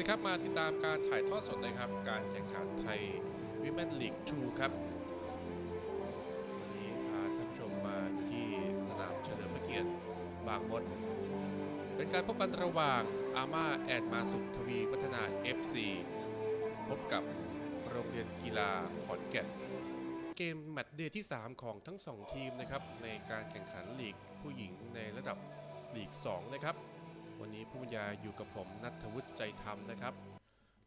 ดีครับ มาติดตามการถ่ายทอดสดนะครับ การแข่งขันไทยวิมแมนลีก2ครับวันนี้พาท่านผู้ชมมาอยู่ที่สนามเฉลิมพระเกียรติบางมด เป็นการพบกันระหว่างอาม่าแอดมาสุขทวีวัฒนา FC พบกับโรงเรียนกีฬาขอนแก่นเกมแมตช์เดย์ที่ 3 ของทั้ง 2 ทีมนะครับในการแข่งขันลีกผู้หญิงในระดับลีก 2 นะครับ วันนี้ผู้บรรยายอยู่กับผมนัทวุฒิใจธรรมนะครับ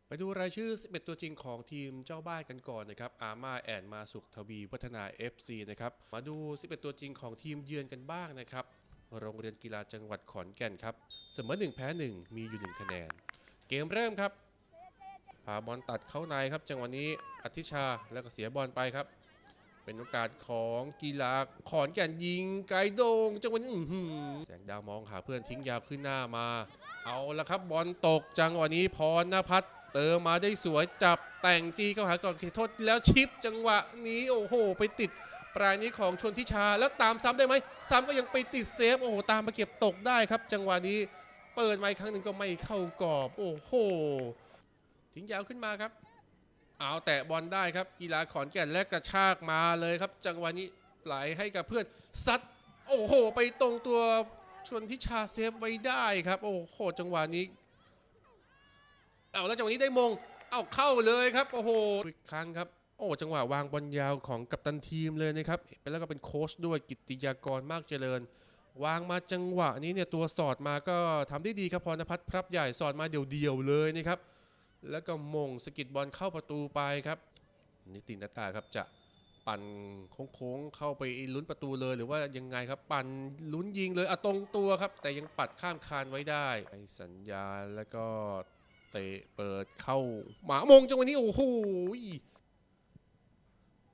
ไปดูรายชื่อ 11 ตัวจริงของทีมเจ้าบ้านกันก่อนนะครับ อาร์มาแอนมาสุขทวีวัฒนา FC นะครับ มาดู 11 ตัวจริงของทีมเยือนกันบ้างนะครับ โรงเรียนกีฬาจังหวัดขอนแก่นครับ เสมอ 1 แพ้ 1 มีอยู่ 1 คะแนน เกมเริ่มครับพาบอลตัดเข้าในครับ จังหวะนี้อธิชาแล้วก็เสียบอลไปครับ เป็นโอกาสของกีฬาขอนแก่นยิงไกโดงจังหวะนี้แสงดาวมองหาเพื่อนทิ้งยาวขึ้นหน้ามา เอาละครับบอลตกจังหวะนี้พรณพัฒน์เติมมาได้สวยจับแต่งจีเข้าหาก่อนเขตโทษแล้วชิปจังหวะนี้โอ้โห ไปติดปลายนี้ของชนทิชาแล้วตามซ้ำได้ไหมซ้ำก็ยังไปติดเซฟโอ้โหตามมาเก็บตกได้ครับ จังหวะนี้เปิดมาอีกครั้งหนึ่งก็ไม่เข้ากรอบ โอ้โหทิ้งยาวขึ้นมาครับ เอาแตะบอลได้ครับ กีฬาขอนแก่นและกระชากมาเลยครับ จังหวะนี้ไหลให้กับเพื่อนซัดโอ้โห ไปตรงตัวชวนทิชาเซฟไว้ได้ครับ โอ้โห จังหวะนี้เอาแล้วจังหวะนี้ได้มง เอาเข้าเลยครับ โอ้โหอีกครั้งครับ โอ้จังหวะวางบอลยาวของกัปตันทีมเลยนะครับแล้วก็เป็นโค้ชด้วยกิติยากรมากเจริญ วางมาจังหวะนี้เนี่ยตัวสอดมาก็ทำได้ดีครับพรณพัฒน์พรับใหญ่สอดมาเดี่ยวๆเลยนะครับ แล้วก็มงสกิดบอลเข้าประตูไปครับ นิตินัตาครับจะปั่นโค้งๆเข้าไปลุ้นประตูเลยหรือว่ายังไงครับ ปั่นลุ้นยิงเลยอะตรงตัวครับ แต่ยังปัดข้ามคานไว้ได้สัญญาแล้วก็เตะเปิดเข้าหมามงจังหวะนี้โอ้โห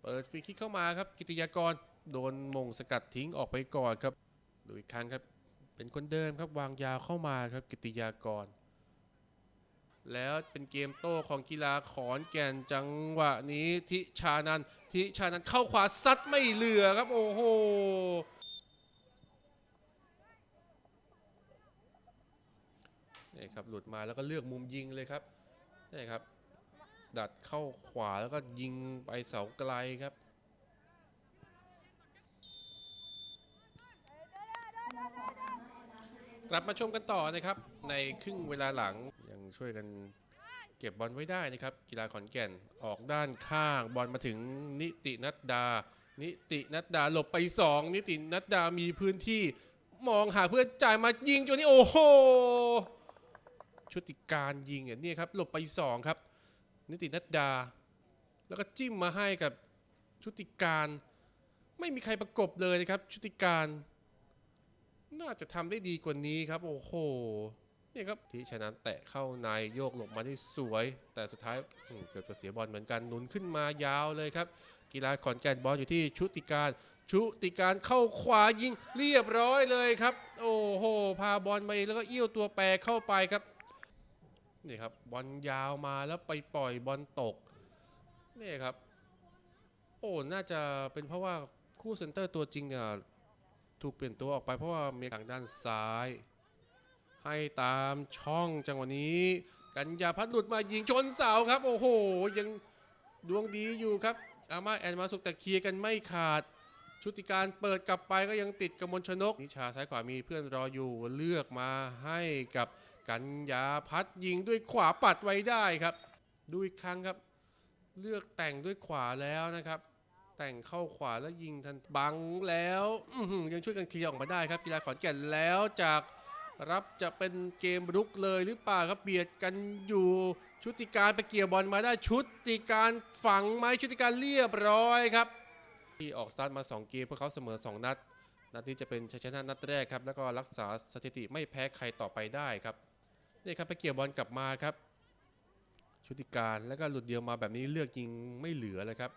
เปิดฟรีคิกเข้ามาครับ กิติยากรโดนมงสกัดทิ้งออกไปก่อนครับดูอีกครั้งครับ เป็นคนเดิมครับวางยาวเข้ามาครับ กิติยากร แล้วเป็นเกมโต้ของกีฬาขอนแก่นจังหวะนี้ทิชานันทิชานันเข้าขวาซัดไม่เหลือครับโอ้โหนี่ครับหลุดมาแล้วก็เลือกมุมยิงเลยครับนี่ครับ ดัดเข้าขวาแล้วก็ยิงไปเสาไกลครับกลับมาชมกันต่อนะครับ ในครึ่งเวลาหลังยัง ช่วยกันเก็บบอลไว้ได้นะครับ กีฬาขอนแก่นออกด้านข้างบอลมาถึงนิตินัดดา นิตินัดดาหลบไป 2 นิตินัดดามีพื้นที่มองหาเพื่อนจ่ายมายิงจนนี้โอ้โหชุติการยิงเนี่ยครับหลบไป 2 ครับ นิตินัดดา แล้วก็จิ้มมาให้กับชุติการ ไม่มีใครประกบเลยนะครับ ชุติการ น่าจะทำได้ดีกว่านี้ครับ โอ้โห นี่ครับที่ชนะแตะเข้าในโยกหลบมาได้สวย แต่สุดท้ายเกือบจะเสียบอลเหมือนกันหนุนขึ้นมายาวเลยครับ กีฬาขอนแก่นบอลอยู่ที่ชุติการ ชุติการเข้าขวายิงเรียบร้อยเลยครับ โอ้โห พาบอลไปแล้วก็เอี้ยวตัวแปรเข้าไปครับนี่ครับบอลยาวมาแล้วไปปล่อยบอลตกนี่ครับ โอ้น่าจะเป็นเพราะว่าคู่เซนเตอร์ตัวจริงเนี่ยถูกเปลี่ยนตัวออกไปเพราะว่ามีทางด้านซ้าย ให้ตามช่องจังหวะนี้ กัญญาพัฒน์หลุดมายิงชนเสาครับ โอ้โห ยังดวงดีอยู่ครับ อาม่าแอนมาสุกแต่เคลียร์กันไม่ขาด ชุติการเปิดกลับไปก็ยังติดกมลชนก นิชาซ้ายขวามีเพื่อนรออยู่เลือกมาให้กับกัญญาพัฒน์ยิงด้วยขวาปัดไว้ได้ครับ ดูอีกครั้งครับ เลือกแต่งด้วยขวาแล้วนะครับแต่งเข้าขวาแล้วยิงทันบังแล้วยังช่วยกันเคลียร์ออกมาได้ครับกีฬาขอนแก่นแล้วจาก รับจะเป็นเกมรุกเลยหรือเปล่าครับเบียดกันอยู่ชุติการไปเกี่ยวบอลมาได้ชุติการฝังไหมชุติการเรียบร้อยครับ ที่ออกสตาร์ทมา 2 เกมเพื่อเขาเสมอ 2 นัด นัดนี้จะเป็นชัยชนะนัดแรกครับ แล้วก็รักษาสถิติไม่แพ้ใครต่อไปได้ครับนี่ครับไปเกี่ยวบอลกลับมาครับ ชุติการแล้วก็หลุดเดียวมาแบบนี้เลือกยิงไม่เหลือเลยครับ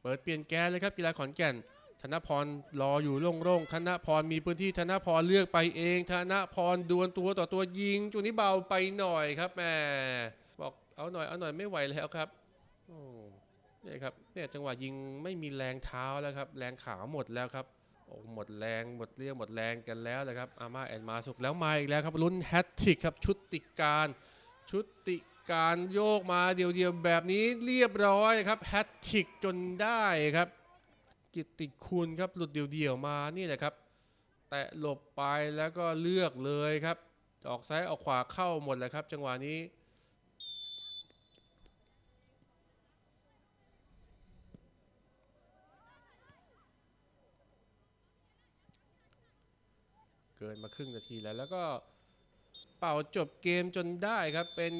เปิดเปลี่ยนแกนเลยครับกีฬาขอนแก่น ธนพรรออยู่โล่งๆธนพรมีพื้นที่ธนพรเลือกไปเอง ธนพรดวลตัวต่อตัวยิงจุดนี้เบาไปหน่อยครับแหมบอกเอาหน่อยเอาหน่อยไม่ไหวแล้วครับโอ้เนี่ยครับเนี่ยจังหวะยิงไม่มีแรงเท้าแล้วครับ แรงขาหมดแล้วครับโอ้หมดแรงหมดเรี่ยวหมดแรงกันแล้วนะครับอาม่าแอนมาสุกแล้วมาอีกแล้วครับลุ้นแฮตทริกครับชุดติการชุดติการโยกมาเดียวๆแบบนี้เรียบร้อยครับแฮตทริกจนได้ครับ กิตติคุณครับหลุดเดี่ยวๆมานี่แหละครับ แตะหลบไปแล้วก็เลือกเลยครับ ออกซ้ายออกขวาเข้าหมดเลยครับ จังหวะนี้เกินมาครึ่งนาทีแล้วแล้วก็ เป่าจบเกมจนได้ครับ เป็น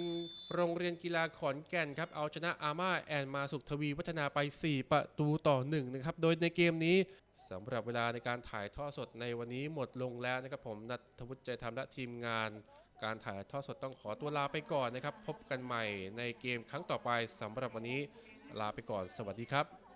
โรงเรียนกีฬาขอนแก่นครับ เอาชนะอาม่าแอนมาสุขทวีพัฒนาไป 4 ประตูต่อ1นะครับ โดยในเกมนี้สำหรับเวลาในการถ่ายทอดสดในวันนี้หมดลงแล้วนะครับผมนัทวุฒิใจธรรมและทีมงาน การถ่ายทอดสดต้องขอตัวลาไปก่อนนะครับ พบกันใหม่ในเกมครั้งต่อไปสำหรับวันนี้ลาไปก่อน สวัสดีครับ